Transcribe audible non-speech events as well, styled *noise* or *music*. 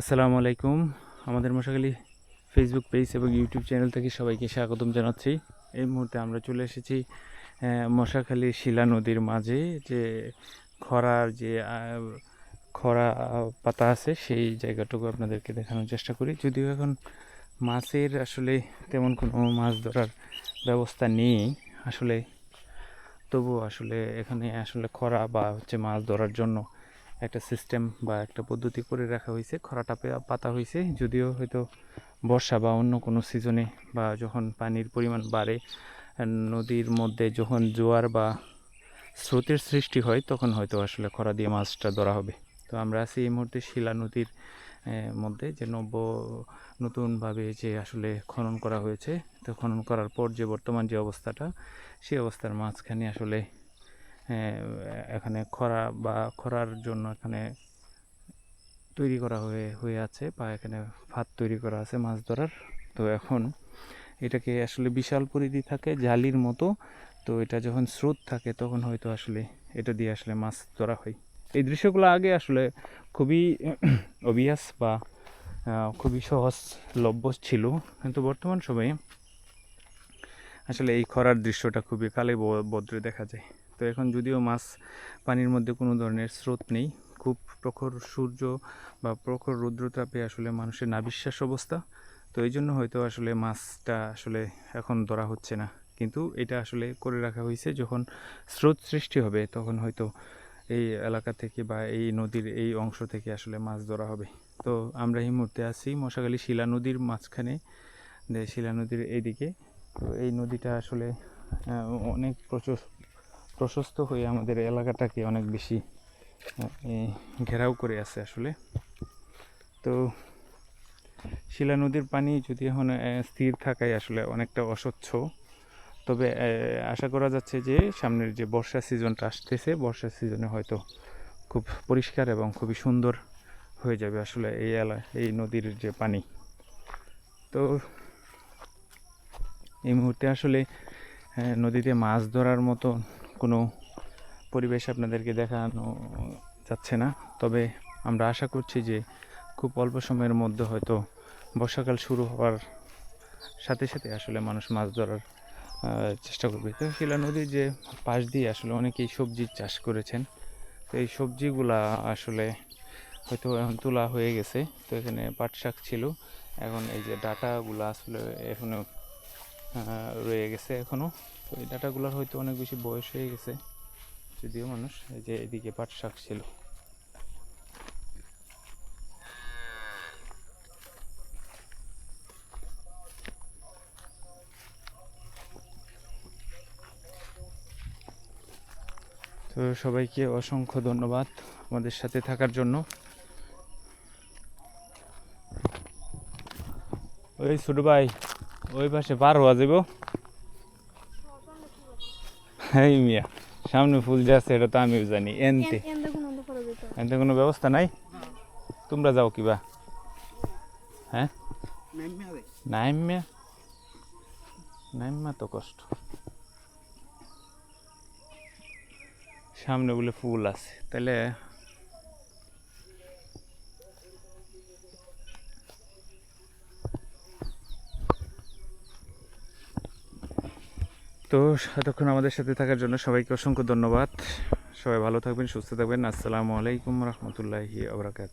আসসালামু আলাইকুম। আমাদের মশাখালী ফেসবুক পেজ এবং ইউটিউব চ্যানেল থেকে সবাইকে স্বাগতম জানাচ্ছি। এই মুহূর্তে আমরা চলে এসেছি মশাখালী শিলা নদীর মাঝে যে খরার যে খরা পাতা আছে সেই জায়গাটুকু আপনাদেরকে দেখানোর চেষ্টা করি। যদিও এখন মাছের আসলে তেমন কোনো মাছ ধরার ব্যবস্থা নেই আসলে। তবুও আসলে এখানে আসলে খরা বা হচ্ছে মাছ ধরার জন্য একটা সিস্টেম বা একটা পদ্ধতি করে রাখা হয়েছে। খরাটা পাতা হয়েছে, যদিও হয়তো বর্ষা বা অন্য কোনো সিজনে বা যখন পানির পরিমাণ বাড়ে নদীর মধ্যে যখন জোয়ার বা স্রোতের সৃষ্টি হয়, তখন হয়তো আসলে খরা দিয়ে মাছটা ধরা হবে। তো আমরা আছি এই মুহূর্তে শিলা নদীর মধ্যে যে নব্য, নতুনভাবে যে আসলে খনন করা হয়েছে, তো খনন করার পর যে বর্তমান যে অবস্থাটা সেই অবস্থার মাঝখানে আসলে এখানে খরা বা খরার জন্য এখানে তৈরি করা হয়ে হয়ে আছে বা এখানে ফাঁদ তৈরি করা আছে, মাছ ধরার। তো এখন এটাকে আসলে বিশাল পরিধি থাকে, জালির মতো। তো এটা যখন স্রোত থাকে তখন হয়তো আসলে এটা দিয়ে আসলে মাছ ধরা হয়। এই দৃশ্যগুলো আগে আসলে খুবই *clears throat* অবিয়াস বা খুবই সহজলভ্য ছিল। কিন্তু বর্তমান সময়ে আসলে এই খরার দৃশ্যটা খুবই কালে বদ্রে দেখা যায়। তো এখন যদিও মাছ পানির মধ্যে কোনো ধরনের স্রোত নেই, খুব প্রখর সূর্য বা প্রখর রৌদ্রতাপে আসলে মানুষের নাবিশ্বাস অবস্থা। তো এই জন্য হয়তো আসলে মাছটা আসলে এখন ধরা হচ্ছে না। কিন্তু এটা আসলে করে রাখা হয়েছে যখন স্রোত সৃষ্টি হবে তখন হয়তো এই এলাকা থেকে বা এই নদীর এই অংশ থেকে আসলে মাছ ধরা হবে। তো আমরা এই মুহূর্তে আছি মশাখালী শিলা নদীর মাঝখানে শিলা নদীর এইদিকে। তো এই নদীটা আসলে অনেক প্রচুর প্রশস্ত হয়ে আমাদের এলাকাটাকে অনেক বেশি ঘেরাও করে আছে আসলে। তো শিলা নদীর পানি যদি এখন স্থির থাকায় আসলে অনেকটা অস্বচ্ছ। তবে আশা করা যাচ্ছে যে সামনের যে বর্ষা সিজনটা আসতেছে, বর্ষা সিজনে হয়তো খুব পরিষ্কার এবং খুবই সুন্দর হয়ে যাবে আসলে এই এলা, এই নদীর যে পানি। তো এই মুহূর্তে আসলে নদীতে মাছ ধরার মতো কোনো পরিবেশ আপনাদেরকে দেখানো যাচ্ছে না। তবে আমরা আশা করছি যে খুব অল্প সময়ের মধ্যে হয়তো বর্ষাকাল শুরু হওয়ার সাথে সাথে আসলে মানুষ মাছ ধরার চেষ্টা করবে। তো শিলা নদীর যে পাশ দিয়ে আসলে অনেকেই সবজির চাষ করেছেন। তো এই সবজিগুলা আসলে হয়তো এখন তোলা হয়ে গেছে। তো এখানে পাট শাক ছিল। এখন এই যে ডাটাগুলো আসলে এখনও আহ, রয়ে গেছে এখনও তো এই ডাটাগুলোর হয়তো অনেক বেশি বয়স হয়ে গেছে। যদিও মানুষ এই যে এদিকে পাট শাক ছিল। তো সবাইকে অসংখ্য ধন্যবাদ আমাদের সাথে থাকার জন্য। ওই ছোট ভাই ওই পাশে পার হওয়া যাব এই মিয়া সামনে ফুল যে আছে এটা তো আমিও জানি এনতে। এনতে কোনো ব্যবস্থা নাই? তোমরা যাও কিবা হ্যাঁ? নাইম্যা নাইম্যা তো কষ্ট। সামনে বলে ফুল আছে তাহলে তো এতক্ষণ আমাদের সাথে থাকার জন্য সবাইকে অসংখ্য ধন্যবাদ। সবাই ভালো থাকবেন, সুস্থ থাকবেন। আসসালামু আলাইকুম রহমতুল্লাহি আবরাকাত